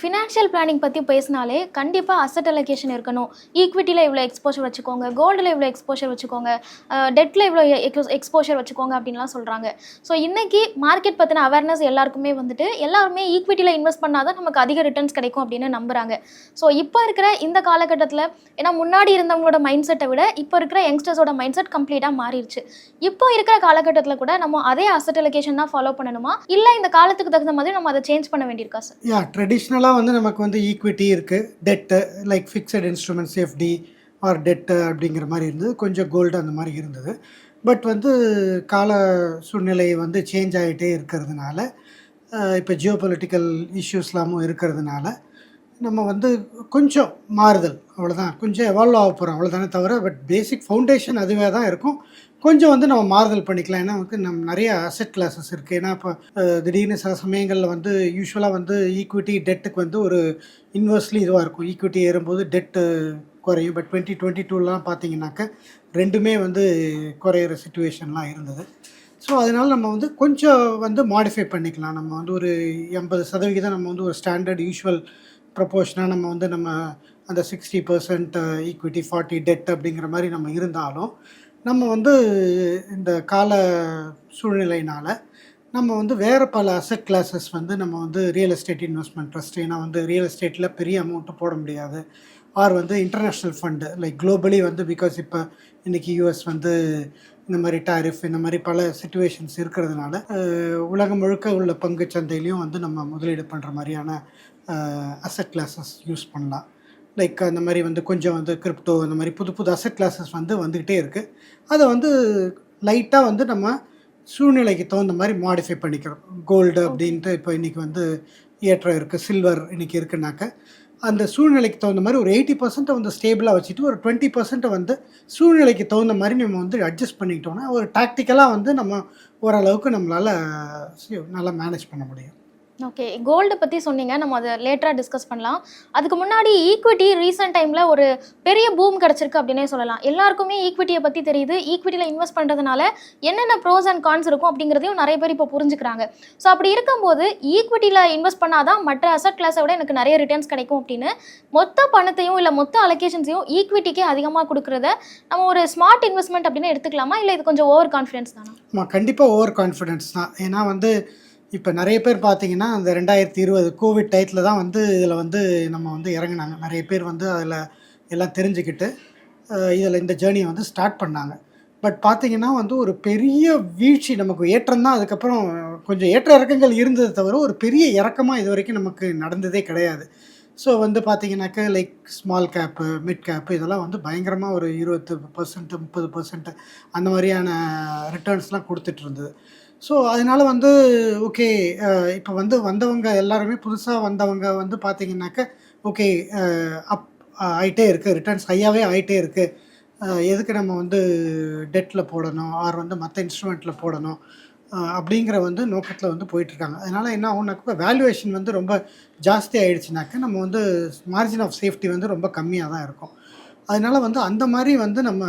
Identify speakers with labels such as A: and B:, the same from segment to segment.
A: Financial planning பற்றி பேசினாலே கண்டிப்பாக அசட் அலோகேஷன் இருக்கணும். ஈக்விட்டியில் இவ்வளோ எக்ஸ்போஷர் வச்சுக்கோங்க கோல்டில் இவ்வளோ எக்ஸ்போஷர் வச்சுக்கோங்க டெட்டில் இவ்வளோ எக்ஸ்போஷர் வச்சுக்கோங்க அப்படின்லாம் சொல்கிறாங்க ஸோ இன்றைக்கி மார்க்கெட் பற்றின அவேர்னஸ் எல்லாருக்குமே வந்துட்டு எல்லாருமே ஈக்விட்டியில் இன்வெஸ்ட் பண்ணால் தான் நமக்கு அதிக ரிட்டர்ன்ஸ் கிடைக்கும் அப்படின்னு நம்புகிறாங்க ஸோ இப்போ இருக்கிற இந்த காலகட்டத்தில் ஏன்னா முன்னாடி இருந்தவங்களோட மைண்ட் செட்டை விட இப்போ இருக்கிற யங்ஸ்டர்ஸோட மைண்ட் செட் கம்ப்ளீட்டாக மாறிடுச்சு. இப்போ இருக்கிற காலகட்டத்தில் கூட நம்ம அதே அசட் அலோகேஷன் தான் ஃபாலோ பண்ணணுமா? இல்லை இந்த காலத்துக்கு தகுந்த மாதிரி நம்ம அதை சேஞ்ச் பண்ண வேண்டியிருக்கா சார்
B: யா ட்ரெடிஷ்னலாக வந்து நமக்கு வந்து ஈக்விட்டி இருக்குது debt like fixed instruments FD or debt அப்படிங்கிற மாதிரி இருந்தது. கொஞ்சம் கோல்டு அந்த மாதிரி இருந்தது. பட் வந்து கால சூழ்நிலை வந்து சேஞ்ச் ஆகிட்டே இருக்கிறதுனால இப்போ ஜியோ பொலிட்டிக்கல் இஷ்யூஸ்லாமும் இருக்கிறதுனால நம்ம வந்து கொஞ்சம் மாறுதல் அவ்வளோதான் கொஞ்சம் எவால்வ் ஆக போகிறோம் அவ்வளோதானே தவிர பட் பேசிக் ஃபவுண்டேஷன் அதுவே தான் இருக்கும். கொஞ்சம் வந்து நம்ம மாறுதல் பண்ணிக்கலாம். ஏன்னா நமக்கு நம் நிறைய அசெட் கிளாஸஸ் இருக்குது ஏன்னா இப்போ திடீர்னு சில சமயங்களில் வந்து யூஸ்வலாக வந்து ஈக்விட்டி டெட்டுக்கு வந்து ஒரு இன்வெர்ஸ்லி இதுவாக இருக்கும். ஈக்விட்டி ஏறும்போது டெட்டு குறையும். பட் டுவெண்ட்டி டுவெண்ட்டி டூலாம் பார்த்தீங்கன்னாக்க ரெண்டுமே வந்து குறையிற சுச்சுவேஷன்லாம் இருந்தது. ஸோ அதனால் நம்ம வந்து கொஞ்சம் வந்து மாடிஃபை பண்ணிக்கலாம். நம்ம வந்து ஒரு எண்பது சதவிகிதம் நம்ம வந்து ஒரு ஸ்டாண்டர்ட் யூஷுவல் ப்ரப்போர்ஷனாக நம்ம வந்து நம்ம அந்த sixty percent equity forty debt அப்படிங்கிற மாதிரி நம்ம இருந்தாலும் நம்ம வந்து இந்த கால சூழ்நிலையினால் நம்ம வந்து வேறு பல அசெட் கிளாஸஸ் வந்து நம்ம வந்து ரியல் எஸ்டேட் இன்வெஸ்ட்மெண்ட் ட்ரஸ்ட் ஏன்னா வந்து ரியல் எஸ்டேட்டில் பெரிய அமௌண்ட்டு போட முடியாது. ஆர் வந்து இன்டர்நேஷ்னல் ஃபண்டு லைக் குளோபலி வந்து பிகாஸ் இப்போ இன்றைக்கி யூஎஸ் வந்து இந்த மாதிரி டாரிஃப் இந்த மாதிரி பல சுச்சுவேஷன்ஸ் இருக்கிறதுனால உலகம் முழுக்க உள்ள பங்கு சந்தையிலையும் வந்து நம்ம முதலீடு பண்ணுற மாதிரியான அசெட் கிளாஸஸ் யூஸ் பண்ணலாம். லைக் அந்த மாதிரி வந்து கொஞ்சம் வந்து கிரிப்டோ அந்த மாதிரி புது புது அசெட் கிளாஸஸ் வந்து வந்துக்கிட்டே இருக்குது அதை வந்து லைட்டாக வந்து நம்ம சூழ்நிலைக்கு தகுந்த மாதிரி மாடிஃபை பண்ணிக்கிறோம். கோல்டு அப்படின்ட்டு இப்போ இன்றைக்கி வந்து ஏற்றம் இருக்குது சில்வர் இன்றைக்கி இருக்குனாக்க அந்த சூழ்நிலைக்கு தகுந்த மாதிரி ஒரு எயிட்டி பர்சன்ட்டை வந்து ஸ்டேபிளாக வச்சுட்டு ஒரு டுவெண்ட்டி பர்சன்ட்டை வந்து சூழ்நிலைக்கு தகுந்த மாதிரி நம்ம வந்து அட்ஜஸ்ட் பண்ணிக்கிட்டோம்னா ஒரு டாக்டிக்கலாக வந்து நம்ம ஓரளவுக்கு நம்மளால் நல்லா மேனேஜ் பண்ண முடியும்.
A: ஓகே கோல்டு பற்றி சொன்னீங்க நம்ம அதை லேட்டராக டிஸ்கஸ் பண்ணலாம். அதுக்கு முன்னாடி ஈக்விட்டி ரீசெண்ட் டைமில் ஒரு பெரிய பூம் கிடச்சிருக்கு அப்படின்னே சொல்லலாம். எல்லாருக்குமே ஈக்விட்டியை பற்றி தெரியுது. ஈக்விட்டியில் இன்வெஸ்ட் பண்ணுறதுனால என்னென்ன ப்ரோஸ் அண்ட் கான்ஸ் இருக்கும் அப்படிங்கிறதையும் நிறைய பேர் இப்போ புரிஞ்சுக்கிறாங்க. ஸோ அப்படி இருக்கும்போது ஈக்விட்டியில் இன்வெஸ்ட் பண்ணால் தான் மற்ற அசட் கிளாஸை விட எனக்கு நிறைய ரிட்டர்ன்ஸ் கிடைக்கும் அப்படின்னு மொத்த பணத்தையும் இல்லை மொத்த அலோகேஷன்ஸையும் ஈக்விட்டிக்கே அதிகமாக கொடுக்குறத நம்ம ஒரு ஸ்மார்ட் இன்வெஸ்ட்மெண்ட் அப்படின்னு எடுத்துக்கலாமா? இல்லை இது கொஞ்சம் ஓவர் கான்ஃபிடன்ஸ் தானா?
B: ஆமாம் கண்டிப்பாக ஓவர் கான்ஃபிடென்ஸ் தான். ஏன்னா வந்து இப்போ நிறைய பேர் பார்த்தீங்கன்னா அந்த ரெண்டாயிரத்தி இருபது கோவிட் டயத்தில் தான் வந்து இதில் வந்து நம்ம வந்து இறங்குனாங்க. நிறைய பேர் வந்து அதில் எல்லாம் தெரிஞ்சுக்கிட்டு இதில் இந்த ஜேர்னியை வந்து ஸ்டார்ட் பண்ணாங்க. பட் பார்த்தீங்கன்னா வந்து ஒரு பெரிய வீழ்ச்சி நமக்கு ஏற்றம் தான். அதுக்கப்புறம் கொஞ்சம் ஏற்ற இறக்கங்கள் இருந்ததை தவிர ஒரு பெரிய இறக்கமாக இது வரைக்கும் நமக்கு நடந்ததே கிடையாது. ஸோ வந்து பார்த்தீங்கன்னாக்க like small cap mid cap இதெல்லாம் வந்து பயங்கரமாக ஒரு இருபத்து பர்சன்ட்டு முப்பது பர்சன்ட்டு அந்த மாதிரியான ரிட்டர்ன்ஸ்லாம் கொடுத்துட்டு இருந்தது. ஸோ அதனால் வந்து ஓகே இப்போ வந்து வந்தவங்க எல்லாருமே புதுசாக வந்தவங்க வந்து பார்த்தீங்கன்னாக்க ஓகே அப் ஆகிட்டே இருக்குது ரிட்டர்ன்ஸ் ஹையாகவே ஆகிட்டே இருக்குது எதுக்கு நம்ம வந்து டெட்டில் போடணும்? ஆர் வந்து மற்ற இன்ஸ்ட்ருமெண்ட்டில் போடணும்? அப்படிங்கிற வந்து நோக்கத்தில் வந்து போயிட்டுருக்காங்க. அதனால் என்ன ஆகும்னாக்க வேல்யூவேஷன் வந்து ரொம்ப ஜாஸ்தி ஆகிடுச்சுனாக்க நம்ம வந்து மார்ஜின் ஆஃப் சேஃப்டி வந்து ரொம்ப கம்மியாக தான் இருக்கும். அதனால வந்து அந்த மாதிரி வந்து நம்ம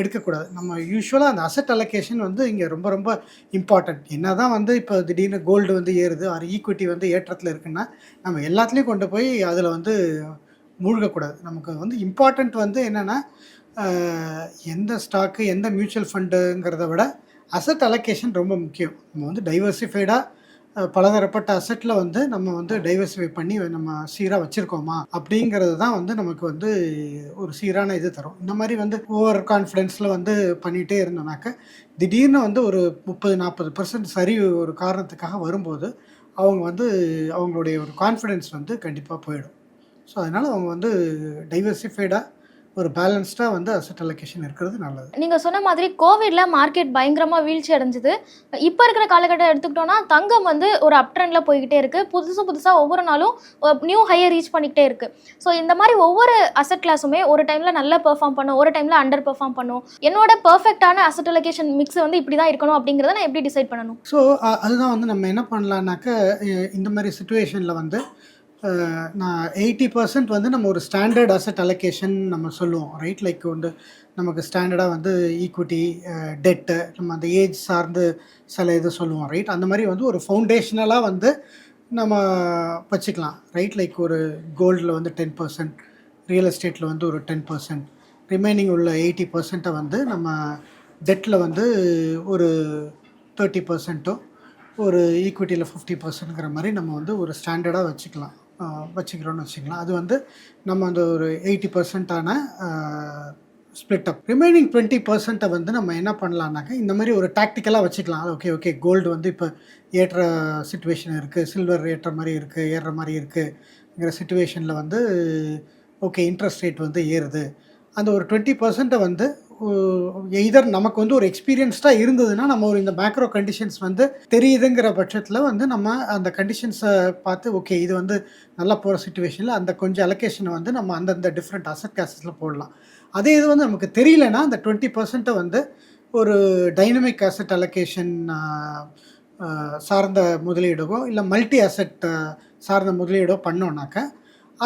B: எடுக்கக்கூடாது. நம்ம யூஸ்வலாக அந்த அசெட் அலோகேஷன் வந்து இங்கே ரொம்ப ரொம்ப இம்பார்ட்டன்ட் என்ன தான் வந்து இப்போ திடீர்னு கோல்டு வந்து ஏறுது ஆர் ஈக்விட்டி வந்து ஏற்றத்தில் இருக்குன்னா நம்ம எல்லாத்துலேயும் கொண்டு போய் அதில் வந்து மூழ்கக்கூடாது. நமக்கு வந்து இம்பார்ட்டண்ட் வந்து என்னென்னா எந்த ஸ்டாக்கு எந்த மியூச்சுவல் ஃபண்டுங்கிறத விட அசெட் அலோகேஷன் ரொம்ப முக்கியம். நம்ம வந்து டைவர்சிஃபைடாக பலதரப்பட்ட அசெட்டில் வந்து நம்ம வந்து டைவர்சிஃபை பண்ணி நம்ம சீராக வச்சுருக்கோமா அப்படிங்கிறது தான் வந்து நமக்கு வந்து ஒரு சீரான இது தரும். இந்த மாதிரி வந்து ஓவர் கான்ஃபிடென்ஸில் வந்து பண்ணிகிட்டே இருந்தோம்னாக்க திடீர்னு வந்து ஒரு முப்பது நாற்பது பர்சன்ட் சரி ஒரு காரணத்துக்காக வரும்போது அவங்க வந்து அவங்களுடைய ஒரு கான்ஃபிடென்ஸ் வந்து கண்டிப்பாக போயிடும். ஸோ அதனால் அவங்க வந்து டைவர்சிஃபைடாக ஒரு பேலன்ஸ்டாக வந்து அசெட் அலோகேஷன் இருக்கிறது நல்லது.
A: நீங்கள் சொன்ன மாதிரி கோவிட்ல மார்க்கெட் பயங்கரமாக வீழ்ச்சி அடைஞ்சுது. இப்போ இருக்கிற காலகட்டம் எடுத்துக்கிட்டோம்னா தங்கம் வந்து ஒரு அப் ட்ரெண்டில் போய்கிட்டே இருக்கு. புதுசு புதுசாக ஒவ்வொரு நாளும் நியூ ஹையை ரீச் பண்ணிக்கிட்டே இருக்கு. ஸோ இந்த மாதிரி ஒவ்வொரு அசட் கிளாஸுமே ஒரு டைமில் நல்லா பெர்ஃபார்ம் பண்ணும் ஒரு டைமில் அண்டர் பெர்ஃபார்ம் பண்ணும். என்னோட பெர்ஃபெக்டான அசட் அலோகேஷன் மிக்ஸ் வந்து இப்படி தான் இருக்கணும் அப்படிங்கிறத நான் எப்படி டிசைட் பண்ணணும்?
B: ஸோ அதுதான் வந்து நம்ம என்ன பண்ணலான்னாக்க இந்த மாதிரி சுச்சுவேஷனில் வந்து நான் எயிட்டி பர்சன்ட் வந்து நம்ம ஒரு ஸ்டாண்டர்ட் அசட் அலோகேஷன் நம்ம சொல்லுவோம் ரைட் லைக் வந்து நமக்கு ஸ்டாண்டர்டாக வந்து ஈக்விட்டி டெட்டு நம்ம அந்த ஏஜ் சார்ந்து சில இது சொல்லுவோம் ரைட் அந்த மாதிரி வந்து ஒரு ஃபவுண்டேஷனலாக வந்து நம்ம வச்சுக்கலாம் ரைட் லைக் ஒரு கோல்டில் வந்து டென் பர்சன்ட் ரியல் எஸ்டேட்டில் வந்து ஒரு டென் பர்சன்ட் ரிமைனிங் உள்ள எயிட்டி பர்சன்ட்டை வந்து நம்ம டெட்டில் வந்து ஒரு தேர்ட்டி பர்சன்ட்டோ ஒரு ஈக்விட்டியில் ஃபிஃப்டி பர்சன்ட்ங்கிற மாதிரி நம்ம வந்து ஒரு ஸ்டாண்டர்டாக வச்சுக்கலாம். வச்சுக்கிறோன்னு வச்சுக்கலாம் அது வந்து நம்ம அந்த ஒரு எயிட்டி பர்சன்ட்டான ஸ்ப்ளிட் அப் ரிமைனிங் டுவெண்ட்டி பர்சன்ட்டை வந்து நம்ம என்ன பண்ணலான்னாக்கா இந்த மாதிரி ஒரு டாக்டிக்கலாக வச்சுக்கலாம். ஓகே ஓகே கோல்டு வந்து இப்போ ஏற்ற சுச்சுவேஷன் இருக்குது சில்வர் ஏற்ற மாதிரி இருக்குது ஏறுற மாதிரி இருக்குங்கிற சுச்சுவேஷனில் வந்து ஓகே இன்ட்ரெஸ்ட் ரேட் வந்து ஏறுது. அந்த ஒரு டுவெண்ட்டி பர்சன்ட்டை வந்து எய்தர் நமக்கு வந்து ஒரு எக்ஸ்பீரியன்ஸ்டாக இருந்ததுன்னா நம்ம ஒரு இந்த மேக்ரோ கண்டிஷன்ஸ் வந்து தெரியுதுங்கிற பட்சத்தில் வந்து நம்ம அந்த கண்டிஷன்ஸை பார்த்து ஓகே இது வந்து நல்லா போகிற சுச்சுவேஷனில் அந்த கொஞ்சம் அலோகேஷனை வந்து நம்ம அந்தந்த டிஃப்ரெண்ட் அசட் கேசஸில் போடலாம். அதே இது வந்து நமக்கு தெரியலனா அந்த டுவெண்ட்டி பர்சன்ட்டை வந்து ஒரு டைனமிக் அசட் அலோகேஷன் சார்ந்த முதலீடுவோ இல்லை மல்டி அசட் சார்ந்த முதலீடோ பண்ணோன்னாக்கா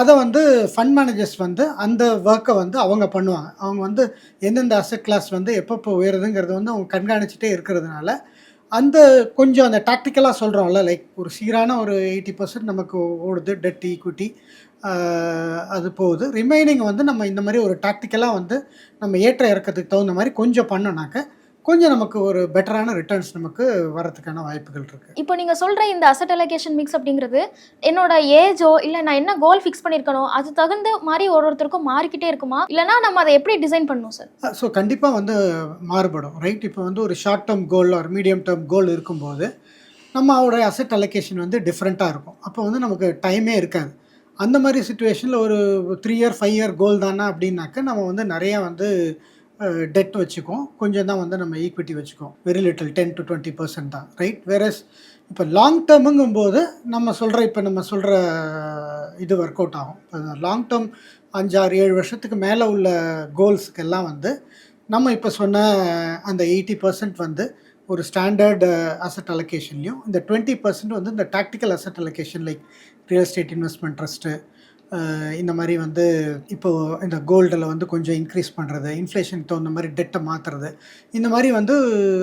B: அதை வந்து ஃபண்ட் மேனேஜர்ஸ் வந்து அந்த ஒர்க்கை வந்து அவங்க பண்ணுவாங்க. அவங்க வந்து எந்தெந்த அசட் கிளாஸ் வந்து எப்பப்போ உயருதுங்கிறது வந்து அவங்க கண்காணிச்சுட்டே இருக்கிறதுனால அந்த கொஞ்சம் அந்த டாக்டிக்கலாக சொல்கிறோம்ல லைக் ஒரு சீரான ஒரு எயிட்டி பர்சன்ட் நமக்கு ஓடுது டெட் ஈக்விட்டி அது போகுது. ரிமைனிங் வந்து நம்ம இந்த மாதிரி ஒரு டாக்டிக்கலாக வந்து நம்ம ஏற்ற இறக்கத்துக்கு தகுந்த மாதிரி கொஞ்சம் பண்ணோன்னாக்க கொஞ்சம் நமக்கு ஒரு பெட்டரான ரிட்டர்ன்ஸ் நமக்கு வரதுக்கான வாய்ப்புகள் இருக்குது
A: இப்போ நீங்க சொல்ற இந்த அசட் அலோகேஷன் மிக்ஸ் அப்படிங்கிறது என்னோட ஏஜோ இல்ல நான் என்ன கோல் ஃபிக்ஸ் பண்ணிருக்கனோ அது தகுந்த மாதிரி ஒரு ஒருத்தருக்கும் மாறிக்கிட்டே இருக்குமா? இல்லனா நம்ம அதை எப்படி டிசைன் பண்ணணும் சார்
B: ஸோ கண்டிப்பாக வந்து மாறுபடும் ரைட் இப்போ வந்து ஒரு ஷார்ட் டேர்ம் கோல் ஒரு மீடியம் டேர்ம் கோல் இருக்கும்போது நம்மளோட அசெட் அலோகேஷன் வந்து டிஃப்ரெண்ட்டாக இருக்கும். அப்போ வந்து நமக்கு டைமே இருக்காது. அந்த மாதிரி சுச்சுவேஷனில் ஒரு three year five year goal தானே அப்படின்னாக்க நம்ம வந்து நிறையா வந்து டெட் வச்சுக்கும். கொஞ்சம் தான் வந்து நம்ம ஈக்விட்டி வச்சுக்குவோம் very little ten to twenty percent தான். ரைட் வேறஸ் இப்போ லாங் டேர்முங்கும் போது நம்ம சொல்கிற இப்போ நம்ம சொல்கிற இது ஒர்க் அவுட் ஆகும். இப்போ லாங் டேர்ம் அஞ்சாறு ஏழு வருஷத்துக்கு மேலே உள்ள கோல்ஸுக்கெல்லாம் வந்து நம்ம இப்போ சொன்ன அந்த எயிட்டி பர்சன்ட் வந்து ஒரு ஸ்டாண்டர்ட் அசட் அலோகேஷன்லையும் இந்த டுவெண்ட்டி பர்சன்ட் வந்து இந்த tactical asset allocation like real estate investment trust இந்த மாதிரி வந்து இப்போது இந்த கோல்டில் வந்து கொஞ்சம் இன்க்ரீஸ் பண்ணுறது இன்ஃப்ளேஷனுக்கு தகுந்த மாதிரி டெட்டை மாற்றுறது இந்த மாதிரி வந்து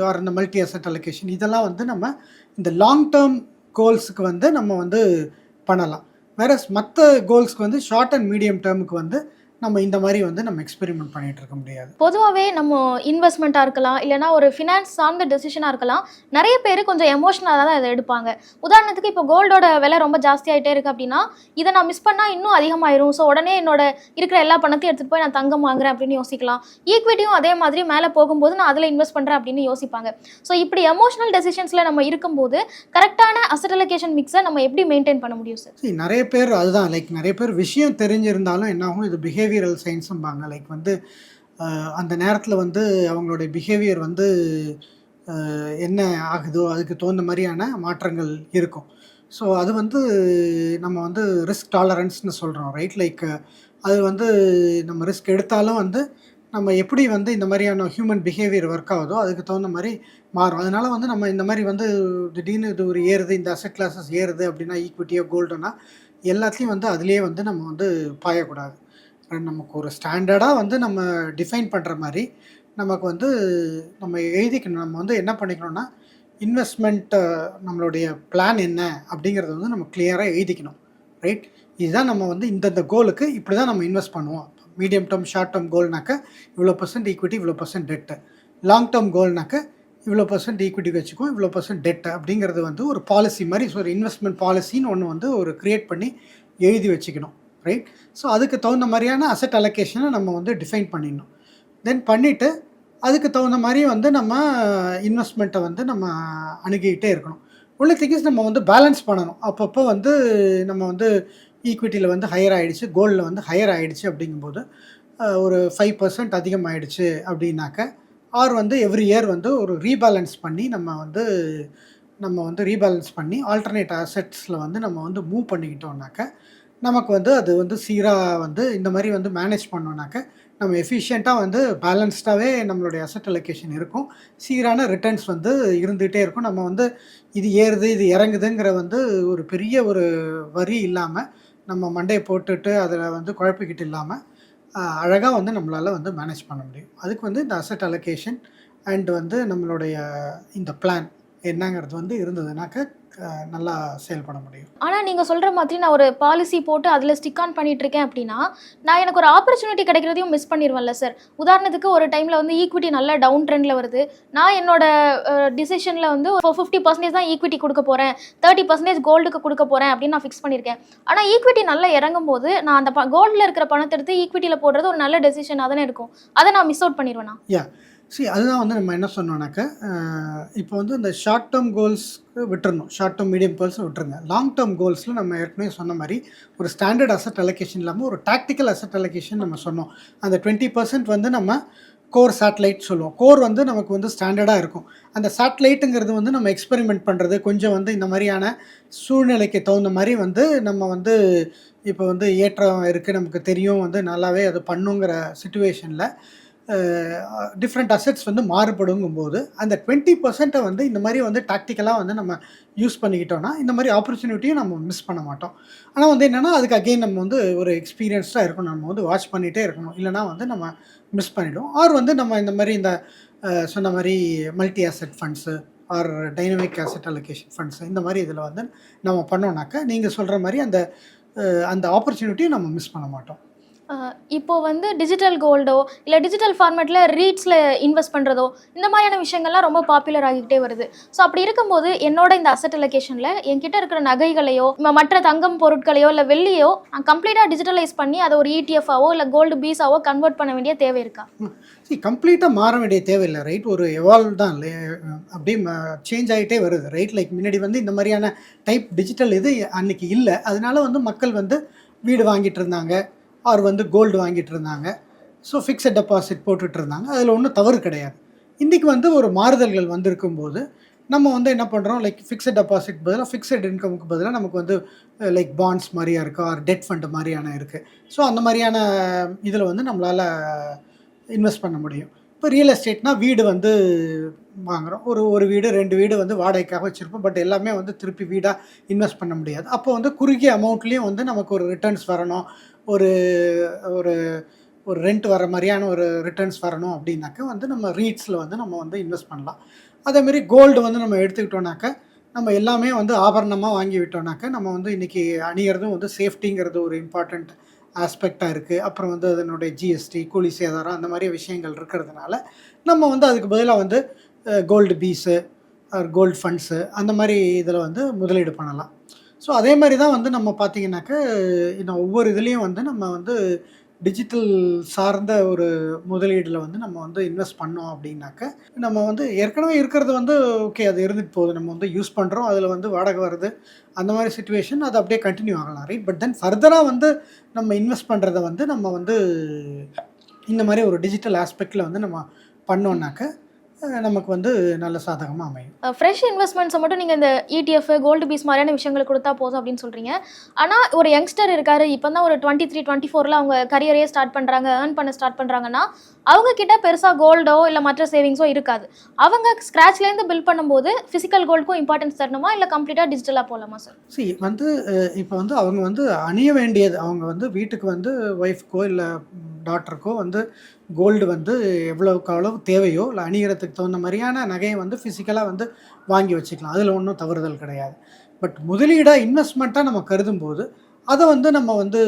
B: ஆர் இந்த மல்டி அசட் அலோகேஷன் இதெல்லாம் வந்து நம்ம இந்த லாங் டேர்ம் கோல்ஸுக்கு வந்து நம்ம வந்து பண்ணலாம். வேற மற்ற கோல்ஸ்க்கு வந்து ஷார்ட் அண்ட் மீடியம் டேர்முக்கு வந்து நம்ம இந்த மாதிரி வந்து நம்ம எக்ஸ்பெரிமெண்ட் பண்ணிகிட்டு இருக்க முடியாது.
A: பொதுவாகவே நம்ம இன்வெஸ்ட்மெண்ட்டாக இருக்கலாம் இல்லைனா ஒரு ஃபினான்ஸ் சார்ந்த டெசிஷனாக இருக்கலாம். நிறைய பேர் கொஞ்சம் எமோஷனலாக தான் இதை எடுப்பாங்க. உதாரணத்துக்கு இப்போ கோல்டோட விலை ரொம்ப ஜாஸ்தியாகிட்டே இருக்குது அப்படின்னா இதை நான் மிஸ் பண்ணால் இன்னும் அதிகமாயிரும். ஸோ உடனே என்னோட இருக்கிற எல்லா பணத்தையும் எடுத்துகிட்டு போய் நான் தங்கம் வாங்குறேன் அப்படின்னு யோசிக்கலாம். ஈக்விட்டியும் அதே மாதிரி மேலே போகும்போது நான் அதில் இன்வெஸ்ட் பண்ணுறேன் அப்படின்னு யோசிப்பாங்க. ஸோ இப்படி எமோஷனல் டெசிஷன்ஸில் நம்ம இருக்கும்போது கரெக்டான அசட் அலோகேஷன் மிக்ஸை நம்ம எப்படி மெயின்டைன் பண்ண முடியும் சார்
B: நிறைய பேர் அதுதான். லைக் நிறைய பேர் விஷயம் தெரிஞ்சிருந்தாலும் என்ன ஆகும்? இது பிஹேவியரல் சயின்ஸும்பாங்க லைக் வந்து அந்த நேரத்தில் வந்து அவங்களுடைய பிஹேவியர் வந்து என்ன ஆகுதோ அதுக்கு தகுந்த மாதிரியான மாற்றங்கள் இருக்கும். ஸோ அது வந்து நம்ம வந்து ரிஸ்க் டாலரன்ஸ்னு சொல்கிறோம் ரைட் லைக் அது வந்து நம்ம ரிஸ்க் எடுத்தாலும் வந்து நம்ம எப்படி வந்து இந்த மாதிரியான ஹியூமன் பிஹேவியர் ஒர்க் ஆகுதோ அதுக்கு தகுந்த மாதிரி மாறும். அதனால் வந்து நம்ம இந்த மாதிரி வந்து திடீர்னு இது ஒரு ஏறுது இந்த அசெட் கிளாஸஸ் ஏறுது அப்படின்னா ஈக்விட்டியோ கோல்டுனா எல்லாத்துலேயும் வந்து அதுலேயே வந்து நம்ம வந்து பாயக்கூடாது. நமக்கு ஒரு ஸ்டாண்டர்டாக வந்து நம்ம டிஃபைன் பண்ணுற மாதிரி நமக்கு வந்து நம்ம எழுதிக்கணும். நம்ம வந்து என்ன பண்ணிக்கணும்னா இன்வெஸ்ட்மெண்ட்டு நம்மளுடைய பிளான் என்ன அப்படிங்கிறத வந்து நம்ம கிளியராக எழுதிக்கணும். ரைட் இதுதான் நம்ம வந்து இந்தந்த கோலுக்கு இப்படி தான் நம்ம இன்வெஸ்ட் பண்ணுவோம். மீடியம் டேர்ம் ஷார்ட் டேர்ம் கோல்னாக்க இவ்வளோ பர்சன்ட் ஈக்விட்டி இவ்வளோ பர்சன்ட் டெட்டு லாங் டேர்ம் கோல்னாக்க இவ்வளோ பர்சன்ட் ஈக்விட்டி வச்சுக்கும் இவ்வளோ பர்சன்ட் டெட் அப்படிங்கிறது வந்து ஒரு பாலிசி மாதிரி ஒரு இன்வெஸ்ட்மெண்ட் பாலிசின்னு ஒன்று வந்து ஒரு க்ரியேட் பண்ணி எழுதி வச்சுக்கணும். ரைட் ஸோ அதுக்கு தகுந்த மாதிரியான அசெட் அலோகேஷனை நம்ம வந்து டிஃபைன் பண்ணிடணும். தென் பண்ணிவிட்டு அதுக்கு தகுந்த மாதிரி வந்து நம்ம இன்வெஸ்ட்மெண்ட்டை வந்து நம்ம அணுகிக்கிட்டே இருக்கணும். உள்ள திங்கிஸ் நம்ம வந்து பேலன்ஸ் பண்ணணும். அப்பப்போ வந்து நம்ம வந்து ஈக்விட்டியில் வந்து ஹையர் ஆகிடுச்சு கோல்டில் வந்து ஹையர் ஆகிடுச்சு அப்படிங்கும்போது ஒரு ஃபைவ் பர்சன்ட் அதிகமாகிடுச்சு அப்படின்னாக்க ஆர் வந்து எவ்ரி இயர் வந்து ஒரு ரீபேலன்ஸ் பண்ணி நம்ம வந்து நம்ம வந்து ரீபேலன்ஸ் பண்ணி ஆல்டர்னேட் அசெட்ஸில் வந்து நம்ம வந்து மூவ் பண்ணிக்கிட்டோம்னாக்க நமக்கு வந்து அது வந்து சீராக வந்து இந்த மாதிரி வந்து மேனேஜ் பண்ணோம்னாக்க நம்ம எஃபிஷியண்ட்டாக வந்து பேலன்ஸ்டாகவே நம்மளுடைய அசெட் அலொகேஷன் இருக்கும். சீரான ரிட்டர்ன்ஸ் வந்து இருந்துகிட்டே இருக்கும். நம்ம வந்து இது ஏறுது இது இறங்குதுங்கிற வந்து ஒரு பெரிய ஒரு வரி இல்லாமல் நம்ம மண்டையை போட்டுட்டு அதில் வந்து குழப்பிக்கிட்டு இல்லாமல் அழகாக வந்து நம்மளால் வந்து மேனேஜ் பண்ண முடியும். அதுக்கு வந்து இந்த அசெட் அலொகேஷன் அண்ட் வந்து நம்மளுடைய இந்த பிளான் என்னங்கிறது வந்து இருந்ததுனாக்க நல்லா செயல்பட முடியும்.
A: ஆனால் நீங்கள் சொல்கிற மாதிரி நான் ஒரு பாலிசி போட்டு அதில் ஸ்டிக் ஆன் பண்ணிட்டு இருக்கேன் அப்படின்னா நான் எனக்கு ஒரு ஆப்பர்ச்சுனிட்டி கிடைக்கிறதையும் மிஸ் பண்ணிடுவேன்ல சார் உதாரணத்துக்கு ஒரு டைமில் வந்து ஈக்விட்டி நல்ல டவுன் ட்ரெண்டில் வருது. நான் என்னோட டிசிஷனில் வந்து ஃபிஃப்டி பர்சன்டேஜ் தான் ஈக்விட்டி கொடுக்க போகிறேன் தேர்ட்டி பர்சன்டேஜ் கோல்டுக்கு கொடுக்க போகிறேன் அப்படின்னு நான் ஃபிக்ஸ் பண்ணியிருக்கேன் ஆனால் ஈக்விட்டி நல்லா இறங்கும் போது நான் அந்த கோல்டில் இருக்கிற பணத்தை எடுத்து ஈக்விட்டியில் போடுறது ஒரு நல்ல டெசிஷனாக தானே இருக்கும். அதை நான் மிஸ் அவுட் பண்ணிடுவேனா
B: சரி அதுதான் வந்து நம்ம என்ன சொன்னோம்னாக்க இப்போ வந்து இந்த ஷார்ட் டேர்ம் கோல்ஸ் விட்டுறணும். ஷார்ட் டேர்ம் மீடியம் கோல்ஸ் விட்டுருங்க. லாங் டேர்ம் கோல்ஸில் நம்ம ஏற்கனவே சொன்ன மாதிரி ஒரு ஸ்டாண்டர்ட் அசட் அலோகேஷன் இல்லாமல் ஒரு டாக்டிக்கல் அசட் அலோகேஷன் நம்ம சொன்னோம். அந்த டுவெண்ட்டி பர்சன்ட் வந்து நம்ம கோர் சேட்டலைட் சொல்லுவோம். கோர் வந்து நமக்கு வந்து ஸ்டாண்டர்டாக இருக்கும். அந்த சேட்டலைட்டுங்கிறது வந்து நம்ம எக்ஸ்பெரிமெண்ட் பண்ணுறது கொஞ்சம் வந்து இந்த மாதிரியான சூழ்நிலைக்கு தகுந்த மாதிரி வந்து நம்ம வந்து இப்போ வந்து ஏற்றம் இருக்குது நமக்கு தெரியும் வந்து நல்லாவே அது பண்ணுங்கிற சுச்சுவேஷனில் டிஃப்ரெண்ட் அசெட்ஸ் வந்து மாறுபடுங்கும்போது அந்த டுவெண்ட்டி பர்சன்ட்டை வந்து இந்த மாதிரி வந்து டாக்டிக்கலாக வந்து நம்ம யூஸ் பண்ணிக்கிட்டோம்னா இந்த மாதிரி ஆப்பர்ச்சுனிட்டியும் நம்ம மிஸ் பண்ண மாட்டோம். ஆனால் வந்து என்னென்னா அதுக்கு அகெயின் நம்ம வந்து ஒரு எக்ஸ்பீரியன்ஸ்டாக இருக்கணும். நம்ம வந்து வாட்ச் பண்ணிகிட்டே இருக்கணும். இல்லைனா வந்து நம்ம மிஸ் பண்ணிவிடும் ஆர் வந்து நம்ம இந்த மாதிரி இந்த சொன்ன மாதிரி multi asset funds or dynamic asset allocation funds இந்த மாதிரி இதில் வந்து நம்ம பண்ணோம்னாக்கா நீங்கள் சொல்கிற மாதிரி அந்த அந்த ஆப்பர்ச்சுனிட்டியும் நம்ம மிஸ் பண்ண மாட்டோம்.
A: இப்போ வந்து டிஜிட்டல் கோல்டோ இல்லை டிஜிட்டல் ஃபார்மேட்டில் ரீட்ஸில் இன்வெஸ்ட் பண்ணுறதோ இந்த மாதிரியான விஷயங்கள்லாம் ரொம்ப பாப்புலர் ஆகிக்கிட்டே வருது. ஸோ அப்படி இருக்கும்போது என்னோட இந்த அசட் அலோகேஷனில் என்கிட்ட இருக்கிற நகைகளையோ மற்ற தங்கம் பொருட்களையோ இல்லை வெள்ளியோ நான் கம்ப்ளீட்டாக டிஜிட்டலைஸ் பண்ணி அதை ஒரு இடிஎஃபாவோ இல்லை கோல்டு பீஸாவோ கன்வெர்ட் பண்ண வேண்டிய தேவை இருக்கா?
B: சரி கம்ப்ளீட்டாக மாற வேண்டிய தேவையில்லை ரைட் ஒரு எவால்வ் தான் இல்லை. அப்படியே சேஞ்ச் ஆகிட்டே வருது. ரைட் லைக் முன்னாடி வந்து இந்த மாதிரியான டைப் டிஜிட்டல் இது அன்னைக்கு இல்லை. அதனால வந்து மக்கள் வந்து வீடு வாங்கிட்டு இருந்தாங்க. ஆர் வந்து கோல்டு வாங்கிட்டு இருந்தாங்க ஸோ ஃபிக்ஸட் டெபாசிட் போட்டுட்டு இருந்தாங்க அதில் ஒன்றும் தவறு கிடையாது. இன்றைக்கி வந்து ஒரு மாறுதல்கள் வந்திருக்கும் போது நம்ம வந்து என்ன பண்ணுறோம் லைக் ஃபிக்ஸட் டெபாசிட் பதிலாக ஃபிக்ஸட் இன்கமுக்கு பதிலாக நமக்கு வந்து லைக் பாண்ட்ஸ் மாதிரியா இருக்கா? ஆர் டெட் ஃபண்ட் மாதிரியான இருக்குது ஸோ அந்த மாதிரியான இதில் வந்து நம்மளால் இன்வெஸ்ட் பண்ண முடியும். இப்போ ரியல் எஸ்டேட்னா வீடு வந்து வாங்குறோம். ஒரு ஒரு வீடு ரெண்டு வீடு வந்து வாடகைக்காக வச்சுருப்போம். பட் எல்லாமே வந்து திருப்பி வீடாக இன்வெஸ்ட் பண்ண முடியாது. அப்போ வந்து குறுகிய அமௌண்ட்லேயும் வந்து நமக்கு ஒரு ரிட்டர்ன்ஸ் வரணும். ஒரு ஒரு ஒரு ரெண்ட் வர மாதிரியான ஒரு ரிட்டர்ன்ஸ் வரணும் அப்படின்னாக்க வந்து நம்ம ரீட்ஸில் வந்து நம்ம வந்து இன்வெஸ்ட் பண்ணலாம். அதேமாரி கோல்டு வந்து நம்ம எடுத்துக்கிட்டோம்னாக்க நம்ம எல்லாமே வந்து ஆபரணமாக வாங்கி விட்டோம்னாக்க நம்ம வந்து இன்றைக்கி அணிகிறதும் வந்து சேஃப்டிங்கிறது ஒரு இம்பார்ட்டண்ட் ஆஸ்பெக்டாக இருக்குது அப்புறம் வந்து அதனுடைய ஜிஎஸ்டி கூலி சேதாரம் அந்த மாதிரி விஷயங்கள் இருக்கிறதுனால நம்ம வந்து அதுக்கு பதிலாக வந்து கோல்டு பீஸு கோல்டு ஃபண்ட்ஸு அந்த மாதிரி இதில் வந்து முதலீடு பண்ணலாம். ஸோ அதே மாதிரி தான் வந்து நம்ம பார்த்தீங்கன்னாக்க இன்னும் ஒவ்வொரு இதுலேயும் வந்து நம்ம வந்து டிஜிட்டல் சார்ந்த ஒரு முதலீடில் வந்து நம்ம வந்து இன்வெஸ்ட் பண்ணோம் அப்படின்னாக்க நம்ம வந்து ஏற்கனவே இருக்கிறது வந்து ஓகே அது இருந்துட்டு போகுது. நம்ம வந்து யூஸ் பண்ணுறோம் அதில் வந்து வாடகை வருது. அந்த மாதிரி சுச்சுவேஷன் அது அப்படியே கண்டினியூ ஆகலாம் ரைட் பட் தென் ஃபர்தராக வந்து நம்ம இன்வெஸ்ட் பண்ணுறத வந்து நம்ம வந்து இந்த மாதிரி ஒரு டிஜிட்டல் ஆஸ்பெக்டில் வந்து நம்ம பண்ணோன்னாக்க நமக்கு வந்து நல்ல சாதகமாக அமையும்.
A: ஃப்ரெஷ் இன்வெஸ்ட்மெண்ட்ஸை மட்டும் நீங்கள் இந்த இடிஎஃப் கோல்டு பீஸ் மாதிரியான விஷயங்கள் கொடுத்தா போதும் அப்படின்னு சொல்கிறீங்க ஆனால் ஒரு யங்ஸ்டர் இருக்காரு இப்போ தான் ஒரு டுவெண்ட்டி த்ரீ டுவெண்ட்டி ஃபோரில் அவங்க கரியரே ஸ்டார்ட் பண்ணுறாங்க ஏர்ன் பண்ண ஸ்டார்ட் பண்ணுறாங்கன்னா அவங்க கிட்ட பெருசாக கோல்டோ இல்லை மற்ற சேவிங்ஸோ இருக்காது. அவங்க ஸ்க்ராட்ச்லேருந்து பில்ட் பண்ணும்போது ஃபிசிக்கல் கோல்டுக்கும் இம்பார்ட்டன்ஸ் தரணுமா இல்லை கம்ப்ளீட்டாக டிஜிட்டலாக போகலாமா சார்
B: see வந்து இப்போ வந்து அவங்க வந்து அணிய வேண்டியது. அவங்க வந்து வீட்டுக்கு வந்து ஒய்ஃப்க்கோ இல்லை டாட்டருக்கோ வந்து கோல்டு வந்து எவ்வளோக்கு அவ்வளவு தேவையோ இல்லை அணிகிறதுக்கு தகுந்த மாதிரியான நகையை வந்து ஃபிசிக்கலாக வந்து வாங்கி வச்சுக்கலாம். அதில் ஒன்றும் தவறுதல் கிடையாது. பட் முதலீடாக இன்வெஸ்ட்மெண்ட்டாக நம்ம கருதும் போது அதை வந்து நம்ம வந்து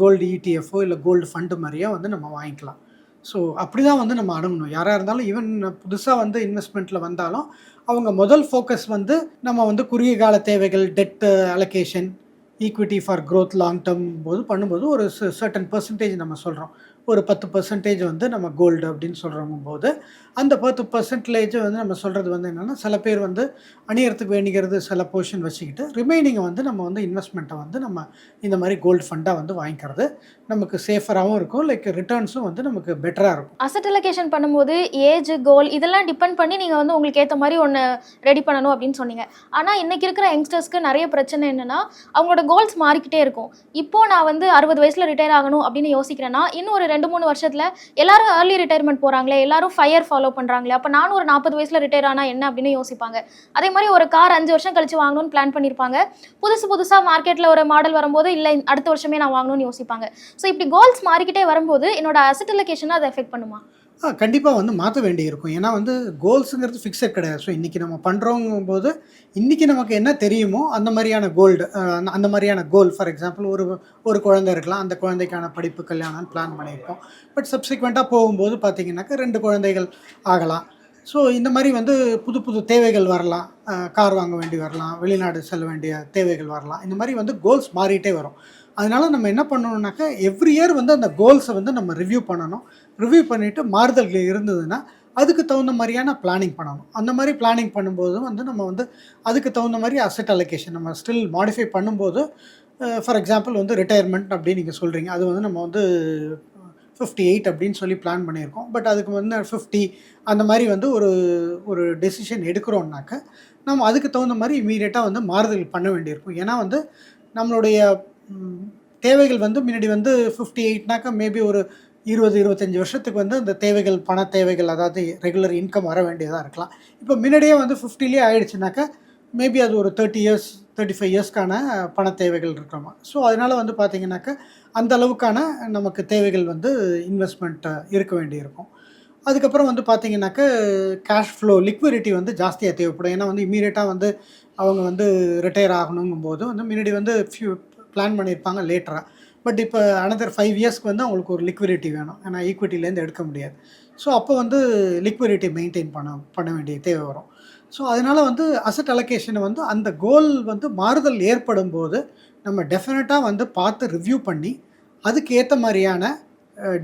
B: கோல்டு இடிஎஃப்ஓ இல்லை கோல்டு ஃபண்டு மாதிரியோ வந்து நம்ம வாங்கிக்கலாம். ஸோ அப்படி தான் வந்து நம்ம அணுகணும். யாராக இருந்தாலும் ஈவன் புதுசாக வந்து இன்வெஸ்ட்மெண்ட்டில் வந்தாலும் அவங்க முதல் ஃபோக்கஸ் வந்து நம்ம வந்து குறுகிய கால தேவைகள் debt allocation equity for growth long term போது பண்ணும்போது ஒரு சர்டன் பர்சன்டேஜ் நம்ம சொல்கிறோம் ஒரு பத்து பர்சன்டேஜ் வந்து நம்ம கோல்டு அப்படின்னு சொல்கிறவங்க போது அந்த பத்து பர்சன்டேஜ் வந்து நம்ம சொல்கிறது வந்து என்னென்னா சில பேர் வந்து அணியறதுக்கு வேண்டிக்கிறது சில போர்ஷன் வச்சுக்கிட்டு ரிமைனிங்கை வந்து நம்ம வந்து இன்வெஸ்ட்மெண்ட்டை வந்து நம்ம இந்த மாதிரி கோல்டு ஃபண்டாக வந்து வாங்கிக்கிறது நமக்கு சேஃபராகவும் இருக்கும். லைக் ரிட்டர்ன்ஸும் வந்து நமக்கு பெட்டராக இருக்கும்.
A: அசட் அலோகேஷன் பண்ணும்போது ஏஜ் கோல் இதெல்லாம் டிபெண்ட் பண்ணி நீங்கள் வந்து உங்களுக்கு ஏற்ற மாதிரி ஒன்று ரெடி பண்ணணும் அப்படின்னு சொன்னீங்க. ஆனால் இன்றைக்கி இருக்கிற யங்ஸ்டர்ஸ்க்கு நிறைய பிரச்சனை என்னென்னா அவங்களோட கோல்ஸ் மாறிக்கிட்டே இருக்கும். இப்போ நான் வந்து அறுபது வயசில் ரிட்டையர் ஆகணும் அப்படின்னு யோசிக்கிறேன்னா இன்னும் ஒரு ரெண்டு மூணு வருஷத்தில் எல்லாரும் ஏர்லி ரிட்டையர்மெண்ட் போகிறாங்களே எல்லாரும் ஃபயர் ஃபாலோ பண்ணுறாங்களே அப்போ நானும் ஒரு நாற்பது வயசில் ரிட்டையர் ஆனால் என்ன அப்படின்னு யோசிப்பாங்க. அதே மாதிரி ஒரு கார் அஞ்சு வருஷம் கழிச்சு வாங்கணும்னு பிளான் பண்ணியிருப்பாங்க புதுசு புதுசாக மார்க்கெட்டில் ஒரு மாடல் வரும்போது இல்லை அடுத்த வருஷமே நான் வாங்கணும்னு யோசிப்பாங்க. ஸோ இப்படி கோல்ஸ் மாறிக்கிட்டே வரும்போது என்னோட அசட் அலோகேஷனை அதை எஃபெக்ட் பண்ணுமா?
B: கண்டிப்பாக வந்து மாற்ற வேண்டியிருக்கும். ஏன்னா வந்து கோல்ஸுங்கிறது ஃபிக்ஸட் கிடையாது. ஸோ இன்றைக்கி நம்ம பண்ணுறோங்கும் போது இன்றைக்கி நமக்கு என்ன தெரியுமோ அந்த மாதிரியான கோல்டு அந்த மாதிரியான கோல் ஃபார் எக்ஸாம்பிள் ஒரு ஒரு குழந்தை இருக்கலாம். அந்த குழந்தைக்கான படிப்பு கல்யாணம்னு பிளான் பண்ணியிருக்கோம். பட் சப்சிக்வெண்ட்டாக போகும்போது பார்த்திங்கன்னாக்கா ரெண்டு குழந்தைகள் ஆகலாம். ஸோ இந்த மாதிரி வந்து புது புது தேவைகள் வரலாம். கார் வாங்க வேண்டி வரலாம். வெளிநாடு செல்ல வேண்டிய தேவைகள் வரலாம். இந்த மாதிரி வந்து கோல்ஸ் மாறிட்டே வரும். அதனால நம்ம என்ன பண்ணணுன்னாக்கா எவ்ரி இயர் வந்து அந்த கோல்ஸை வந்து நம்ம ரிவ்யூ பண்ணணும். ரிவ்யூ பண்ணிவிட்டு மாறுதல்கள் இருந்ததுன்னா அதுக்கு தகுந்த மாதிரியான பிளானிங் பண்ணணும். அந்த மாதிரி பிளானிங் பண்ணும்போது வந்து நம்ம வந்து அதுக்கு தகுந்த மாதிரி அசெட் அலோகேஷன் நம்ம ஸ்டில் மாடிஃபை பண்ணும்போது ஃபார் எக்ஸாம்பிள் வந்து ரிட்டையர்மெண்ட் அப்படின்னு நீங்கள் சொல்கிறீங்க அது வந்து நம்ம வந்து ஃபிஃப்டி எயிட் அப்படின்னு சொல்லி பிளான் பண்ணியிருக்கோம். பட் அதுக்கு வந்து ஃபிஃப்டி அந்த மாதிரி வந்து ஒரு ஒரு டெசிஷன் எடுக்கிறோம்னாக்க நம்ம அதுக்கு தகுந்த மாதிரி இமீடியட்டாக வந்து மாறுதல் பண்ண வேண்டியிருக்கும். ஏன்னா வந்து நம்மளுடைய தேவைகள் வந்து முன்னாடி வந்து ஃபிஃப்டி எயிட்னாக்கா மேபி ஒரு இருபது இருபத்தஞ்சி வருஷத்துக்கு வந்து அந்த தேவைகள் பண தேவைகள் அதாவது ரெகுலர் இன்கம் வர வேண்டியதாக இருக்கலாம். இப்போ முன்னாடியே வந்து ஃபிஃப்டிலே ஆயிடுச்சுனாக்கா மேபி அது ஒரு தேர்ட்டி இயர்ஸ் தேர்ட்டி ஃபைவ் இயர்ஸ்க்கான பண தேவைகள் இருக்கிறோமா ஸோ அதனால் வந்து பார்த்தீங்கன்னாக்கா அந்த அளவுக்கான நமக்கு தேவைகள் வந்து இன்வெஸ்ட்மெண்ட்டை இருக்க வேண்டியிருக்கும். அதுக்கப்புறம் வந்து பார்த்தீங்கன்னாக்கா கேஷ் ஃப்ளோ லிக்விடிட்டி வந்து ஜாஸ்தியாக தேவைப்படும். ஏன்னா வந்து இமீடியட்டாக வந்து அவங்க வந்து ரிட்டையர் ஆகணுங்கும் போது வந்து முன்னாடி வந்து ஃபியூ பிளான் பண்ணியிருப்பாங்க லேட்டராக பட் இப்போ அனதர் ஃபைவ் இயர்ஸ்க்கு வந்து அவங்களுக்கு ஒரு லிக்விடிட்டி வேணும். ஏன்னா ஈக்விட்டிலேருந்து எடுக்க முடியாது. ஸோ அப்போ வந்து லிக்விடிட்டி மெயின்டைன் பண்ண பண்ண வேண்டிய தேவை வரும். ஸோ அதனால் வந்து அசட் அலோகேஷனை வந்து அந்த கோல் வந்து மாறுதல் ஏற்படும் போது நம்ம டெஃபினட்டாக வந்து பார்த்து ரிவ்யூ பண்ணி அதுக்கு ஏற்ற மாதிரியான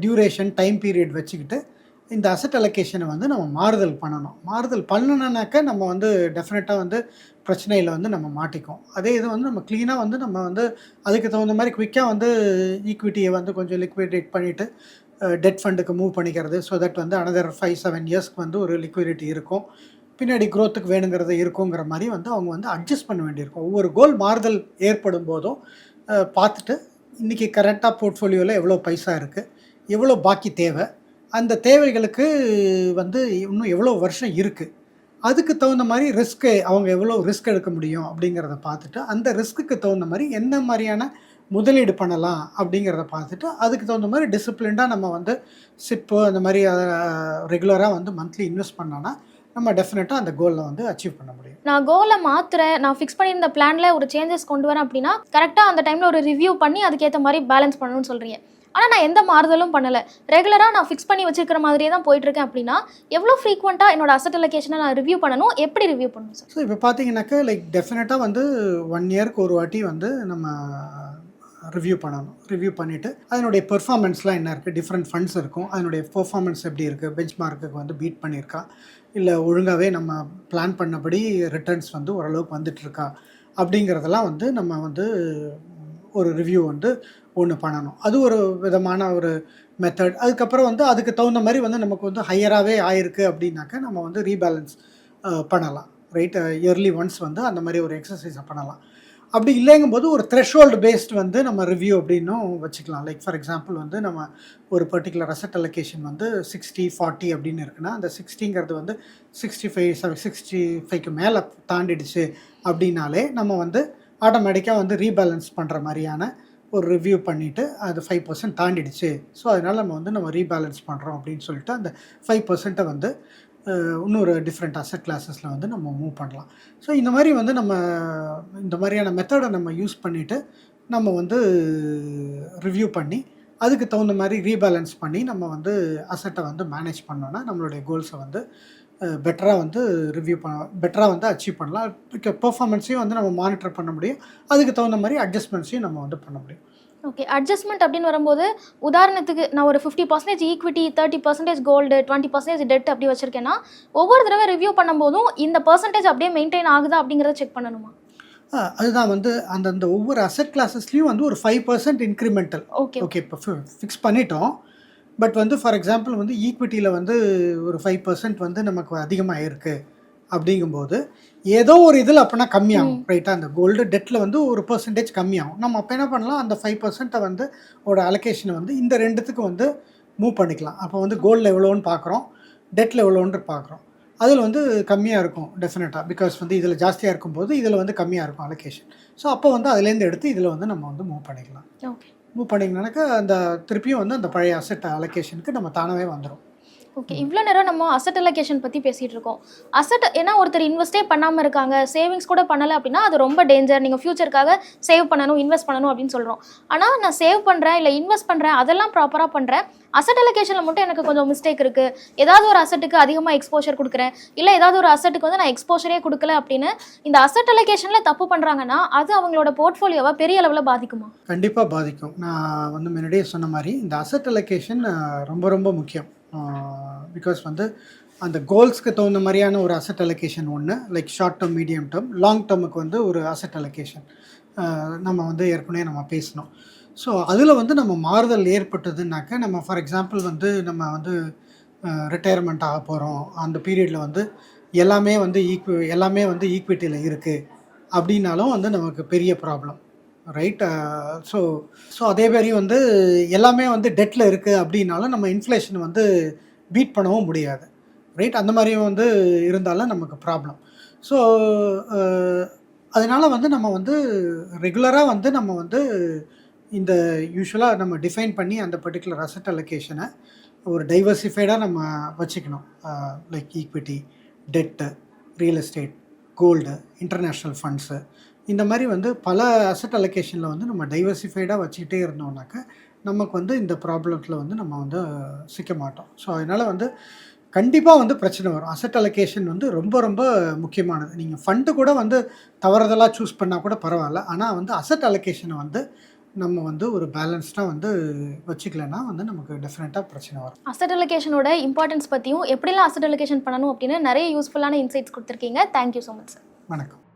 B: டியூரேஷன் டைம் பீரியட் வச்சுக்கிட்டு இந்த அசட் அலோகேஷனை வந்து நம்ம மாறுதல் பண்ணணும். மாறுதல் பண்ணணுன்னாக்க நம்ம வந்து டெஃபினட்டாக வந்து பிரச்சனையில் வந்து நம்ம மாட்டிக்கும் அதே இது வந்து நம்ம க்ளீனாக வந்து நம்ம வந்து அதுக்கு தகுந்த மாதிரி குயிக்காக வந்து ஈக்விட்டியை வந்து கொஞ்சம் லிக்விடேட் பண்ணிவிட்டு டெட் ஃபண்டுக்கு மூவ் பண்ணிக்கிறது. ஸோ தட் வந்து அனதர் ஃபைவ் செவன் இயர்ஸ்க்கு வந்து ஒரு லிக்விடிட்டி இருக்கும். பின்னாடி க்ரோத்துக்கு வேணுங்கிறது இருக்குங்கிற மாதிரி வந்து அவங்க வந்து அட்ஜஸ்ட் பண்ண வேண்டியிருக்கும். ஒவ்வொரு கோல் மாறுதல் ஏற்படும் போதும் பார்த்துட்டு இன்றைக்கி கரெக்டாக போர்ட்ஃபோலியோவில் எவ்வளோ பைசா இருக்குது எவ்வளோ பாக்கி தேவை அந்த தேவைகளுக்கு வந்து இன்னும் எவ்வளோ வருஷம் இருக்குது அதுக்கு தகுந்த மாதிரி ரிஸ்க்கு அவங்க எவ்வளோ ரிஸ்க் எடுக்க முடியும் அப்படிங்கிறத பார்த்துட்டு அந்த ரிஸ்க்குக்கு தகுந்த மாதிரி என்ன மாதிரியான முதலீடு பண்ணலாம் அப்படிங்கிறத பார்த்துட்டு அதுக்கு தகுந்த மாதிரி டிசிப்ளின்டாக நம்ம வந்து சிப்பு அந்த மாதிரி ரெகுலராக வந்து மந்த்லி இன்வெஸ்ட் பண்ணோன்னா நம்ம டெஃபினட்டாக அந்த கோலில் வந்து அச்சீவ் பண்ண முடியும்.
A: நான் கோலை மாத்துறேன். நான் ஃபிக்ஸ் பண்ணியிருந்த பிளானில் ஒரு சேஞ்சஸ் கொண்டு வரேன் அப்படின்னா கரெக்டாக அந்த டைமில் ஒரு ரிவ்யூ பண்ணி அதுக்கேற்ற மாதிரி பேலன்ஸ் பண்ணணும்னு சொல்கிறீங்க ஆனால் நான் எந்த மாறுதலும் பண்ணலை. ரெகுலராக நான் ஃபிக்ஸ் பண்ணி வச்சிருக்கிற மாதிரியே தான் போயிட்டுருக்கேன் அப்படின்னா எவ்வளோ ஃப்ரீக்வெண்ட்டாக என்னோட அசட் அலோகேஷனை நான் ரிவ்யூ பண்ணணும்? எப்படி ரிவ்யூ பண்ணணும் சார்
B: ஸோ இப்போ பார்த்தீங்கன்னாக்கா லைக் டெஃபினட்டாக வந்து ஒன் இயர்க்கு ஒரு வாட்டி வந்து நம்ம ரிவ்யூ பண்ணணும். ரிவ்யூ பண்ணிவிட்டு அதனுடைய பெர்ஃபார்மன்ஸ்லாம் என்ன இருக்குது டிஃப்ரெண்ட் ஃபண்ட்ஸ் இருக்கும். அதனுடைய பெர்ஃபார்மன்ஸ் எப்படி இருக்குது பெஞ்ச் மார்க்குக்கு வந்து பீட் பண்ணியிருக்கா? இல்லை ஒழுங்காகவே நம்ம பிளான் பண்ணபடி ரிட்டர்ன்ஸ் வந்து ஓரளவுக்கு வந்துட்டுருக்கா? அப்படிங்கிறதெல்லாம் வந்து நம்ம வந்து ஒரு ரிவ்யூ வந்து ஒன்று பண்ணணும். அது ஒரு விதமான ஒரு மெத்தட் அதுக்கப்புறம் வந்து அதுக்கு தகுந்த மாதிரி வந்து நமக்கு வந்து ஹையராகவே ஆயிருக்கு அப்படின்னாக்கா நம்ம வந்து ரீபேலன்ஸ் பண்ணலாம். ரைட் இயர்லி ஒன்ஸ் வந்து அந்த மாதிரி ஒரு எக்ஸசைஸை பண்ணலாம். அப்படி இல்லைங்கும்போது ஒரு த்ரெஷ்ஹோல்டு பேஸ்ட் வந்து நம்ம ரிவ்யூ அப்படின்னும் வச்சுக்கலாம். லைக் ஃபார் எக்ஸாம்பிள் வந்து நம்ம ஒரு பர்டிகுலர் அசட் அலொகேஷன் வந்து சிக்ஸ்டி ஃபார்ட்டி அப்படின்னு இருக்குன்னா அந்த சிக்ஸ்டிங்கிறது வந்து சிக்ஸ்டி ஃபைவ் செவன் சிக்ஸ்டி ஃபைவ்க்கு மேலே தாண்டிடுச்சு அப்படின்னாலே நம்ம வந்து ஆட்டோமேட்டிக்காக வந்து ரீபேலன்ஸ் பண்ணுற மாதிரியான ஒரு ரிவ்யூ பண்ணிவிட்டு அது ஃபைவ் பர்சன்ட் தாண்டிடுச்சு. ஸோ அதனால் நம்ம வந்து நம்ம ரீபேலன்ஸ் பண்ணுறோம் அப்படின்னு சொல்லிட்டு அந்த ஃபைவ் பர்சன்ட்டை வந்து இன்னொரு டிஃப்ரெண்ட் அசட் கிளாஸஸில் வந்து நம்ம மூவ் பண்ணலாம். ஸோ இந்த மாதிரி வந்து நம்ம இந்த மாதிரியான மெத்தடை நம்ம யூஸ் பண்ணிவிட்டு நம்ம வந்து ரிவ்யூ பண்ணி அதுக்கு தகுந்த மாதிரி ரீபேலன்ஸ் பண்ணி நம்ம வந்து அசட்டை வந்து மேனேஜ் பண்ணோன்னா நம்மளுடைய கோல்ஸை வந்து பெட்டராக வந்து ரிவ்யூ பண்ண பெட்டராக வந்து அச்சீவ் பண்ணலாம். பெர்ஃபார்மன்ஸையும் வந்து நம்ம மானிட்டர் பண்ண முடியும். அதுக்கு தகுந்த மாதிரி அட்ஜஸ்ட்மெண்ட்ஸையும் நம்ம வந்து பண்ண முடியும்.
A: ஓகே அட்ஜஸ்ட்மெண்ட் அப்படின்னு வரும்போது உதாரணத்துக்கு நான் ஒரு fifty percentage equity thirty percentage gold twenty percentage debt அப்படி வச்சிருக்கேன்னா ஒவ்வொரு தடவை ரிவ்யூ பண்ணும்போதும் இந்த பர்சன்டேஜ் அப்படியே மெயின்டைன் ஆகுதா அப்படிங்கிறத செக் பண்ணணுமா?
B: அதுதான் வந்து அந்தந்த ஒவ்வொரு அசட் கிளாஸஸ்லேயும் வந்து ஒரு five percent incremental
A: okay
B: okay இப்போ ஃபிக்ஸ் பண்ணிட்டோம். பட் வந்து ஃபார் எக்ஸாம்பிள் வந்து ஈக்விட்டியில் வந்து ஒரு ஃபைவ் பர்சன்ட் வந்து நமக்கு அதிகமாக இருக்குது அப்படிங்கும்போது ஏதோ ஒரு இதில் அப்போனா கம்மியாகும் ரைட்டாக அந்த கோல்டு டெட்டில் வந்து ஒரு பர்சன்டேஜ் கம்மியாகும். நம்ம அப்போ என்ன பண்ணலாம்? அந்த ஃபைவ் பர்சன்ட்டை வந்து ஒரு அலோகேஷனை வந்து இந்த ரெண்டுத்துக்கு வந்து மூவ் பண்ணிக்கலாம். அப்போ வந்து கோல்டில் எவ்வளோன்னு பார்க்குறோம். டெட்டில் எவ்வளோன்னு பார்க்குறோம். அதில் வந்து கம்மியாக இருக்கும் டெஃபினட்டாக பிகாஸ் வந்து இதில் ஜாஸ்தியாக இருக்கும்போது இதில் வந்து கம்மியாக இருக்கும் அலோகேஷன் ஸோ அப்போ வந்து அதுலேருந்து எடுத்து இதில் வந்து நம்ம வந்து மூவ் பண்ணிக்கலாம்.
A: ஓகே
B: மூவ் பண்ணிங்கனாக்கா அந்த திருப்பியும் வந்து அந்த பழைய அசெட் அலோகேஷனுக்கு நம்ம தானாகவே வந்துடும்
A: ஓகே இவ்வளோ நேரம் நம்ம அசட் அலகேஷன் பற்றி பேசிகிட்டு இருக்கோம். அசட் ஏன்னா ஒருத்தர் இன்வெஸ்டே பண்ணாமல் இருக்காங்க. சேவிங்ஸ் கூட பண்ணலை அப்படின்னா அது ரொம்ப டேஞ்சர் நீங்கள் ஃபியூச்சருக்காக சேவ் பண்ணணும் இன்வெஸ்ட் பண்ணணும் அப்படின்னு சொல்கிறோம் ஆனால் நான் சேவ் பண்ணுறேன் இல்லை இன்வெஸ்ட் பண்ணுறேன் அதெல்லாம் ப்ராப்பராக பண்ணுறேன் அசட் அலகேஷனில் மட்டும் எனக்கு கொஞ்சம் மிஸ்டேக் இருக்குது ஏதாவது ஒரு அசட்டுக்கு அதிகமாக எக்ஸ்போஷர் கொடுக்குறேன். இல்லை ஏதாவது ஒரு அசட்டுக்கு வந்து நான் எக்ஸ்போஷரே கொடுக்கல அப்படின்னு இந்த அசட் அலகேஷனில் தப்பு பண்ணுறாங்கன்னா அது அவங்களோட போர்ட்ஃபோலியோவை பெரிய அளவில் பாதிக்குமா?
B: கண்டிப்பாக பாதிக்கும். நான் வந்து முன்னாடியே சொன்ன மாதிரி இந்த அசட் அலகேஷன் ரொம்ப ரொம்ப முக்கியம். பிகாஸ் வந்து அந்த கோல்ஸ்க்கு தகுந்த மாதிரியான ஒரு அசட் அலோகேஷன் ஒன்று like short term medium term long டேர்முக்கு வந்து ஒரு அசட் அலோகேஷன் நம்ம வந்து ஏற்கனவே நம்ம பேசினோம். ஸோ அதில் வந்து நம்ம மாறுதல் ஏற்பட்டதுனாக்க நம்ம ஃபார் எக்ஸாம்பிள் வந்து நம்ம வந்து ரிட்டையர்மெண்ட் ஆக போகிறோம் அந்த பீரியடில் வந்து எல்லாமே வந்து ஈக்வி எல்லாமே வந்து ஈக்விட்டியில் இருக்குது அப்படின்னாலும் வந்து நமக்கு பெரிய ப்ராப்ளம் ரைட் ஸோ ஸோ அதே மாதிரி வந்து எல்லாமே வந்து டெட்டில் இருக்குது அப்படின்னாலும் நம்ம இன்ஃப்ளேஷன் வந்து பீட் பண்ணவும் முடியாது. ரைட் அந்த மாதிரி வந்து இருந்தாலும் நமக்கு ப்ராப்ளம் ஸோ அதனால் வந்து நம்ம வந்து ரெகுலராக வந்து நம்ம வந்து இந்த யூஸ்வலாக நம்ம டிஃபைன் பண்ணி அந்த பர்டிகுலர் அசட் அலொகேஷனை ஒரு டைவர்சிஃபைடாக நம்ம வச்சுக்கணும். Like equity debt real estate gold international funds இந்த மாதிரி வந்து பல அசட் அலோகேஷனில் வந்து நம்ம டைவர்சிஃபைடாக வச்சுக்கிட்டே இருந்தோம்னாக்க நமக்கு வந்து இந்த ப்ராப்ளத்தில் வந்து நம்ம வந்து சிக்க மாட்டோம். ஸோ அதனால் வந்து கண்டிப்பாக வந்து பிரச்சனை வரும். அசட் அலோகேஷன் வந்து ரொம்ப ரொம்ப முக்கியமானது. நீங்கள் ஃபண்டு கூட வந்து தவறுதலாக சூஸ் பண்ணால் கூட பரவாயில்ல. ஆனால் வந்து அசட் அலோகேஷனை வந்து நம்ம வந்து ஒரு பேலன்ஸ்டாக வந்து வச்சுக்கலன்னா வந்து நமக்கு டெஃபினட்டாக பிரச்சனை வரும்.
A: அசட் அலோகேஷனோட இம்பார்ட்டன்ஸ் பற்றியும் எப்படிலாம் அசட் அலோகேஷன் பண்ணணும் அப்படின்னு நிறைய யூஸ்ஃபுல்லான இன்சைட்ஸ் கொடுத்துருக்கீங்க. தேங்க்யூ ஸோ மச் சார்
B: வணக்கம்.